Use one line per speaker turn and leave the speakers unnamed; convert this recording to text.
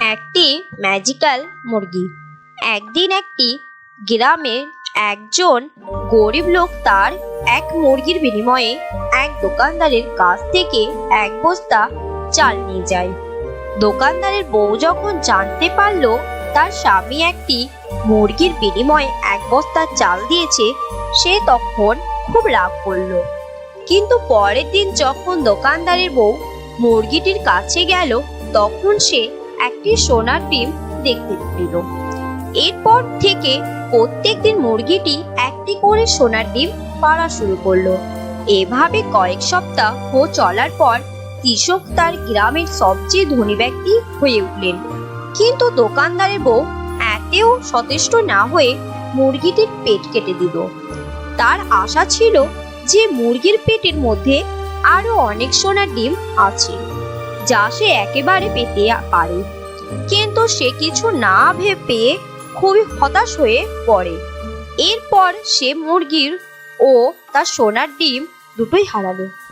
একটি ম্যাজিক্যাল মুরগি। একদিন একটি গ্রামের একজন গরিব লোক তার এক মুরগির বিনিময়ে এক দোকানদারের কাছ থেকে এক বস্তা চাল নিয়ে যায়। দোকানদারের বউ যখন জানতে পারল তার স্বামী একটি মুরগির বিনিময়ে এক বস্তা চাল দিয়েছে, সে তখন খুব রাগ করল। কিন্তু পরের দিন যখন দোকানদারের বউ মুরগিটির কাছে গেল, তখন সে একটি সোনার ডিম দেখতে পেল। এরপর থেকে প্রত্যেকদিন মুরগিটি একটি করে সোনার ডিম পাড়া শুরু করল। এভাবে কয়েক সপ্তাহ হো চলার পর কৃষক তার গ্রামের সবচেয়ে ধনী ব্যক্তি হয়ে উঠলেন। কিন্তু দোকানদারের বউ এতেও সচেষ্ট না হয়ে মুরগিটির পেট কেটে দিল। তার আশা ছিল যে মুরগির পেটের মধ্যে আরও অনেক সোনার ডিম আছে। যা সে একেবারে পেতে পারে। কিন্তু সে কিছু না ভেবে পেয়ে খুবই হতাশ হয়ে পড়ে। এরপর সে মুরগির ও তার সোনার ডিম দুটোই হারালো।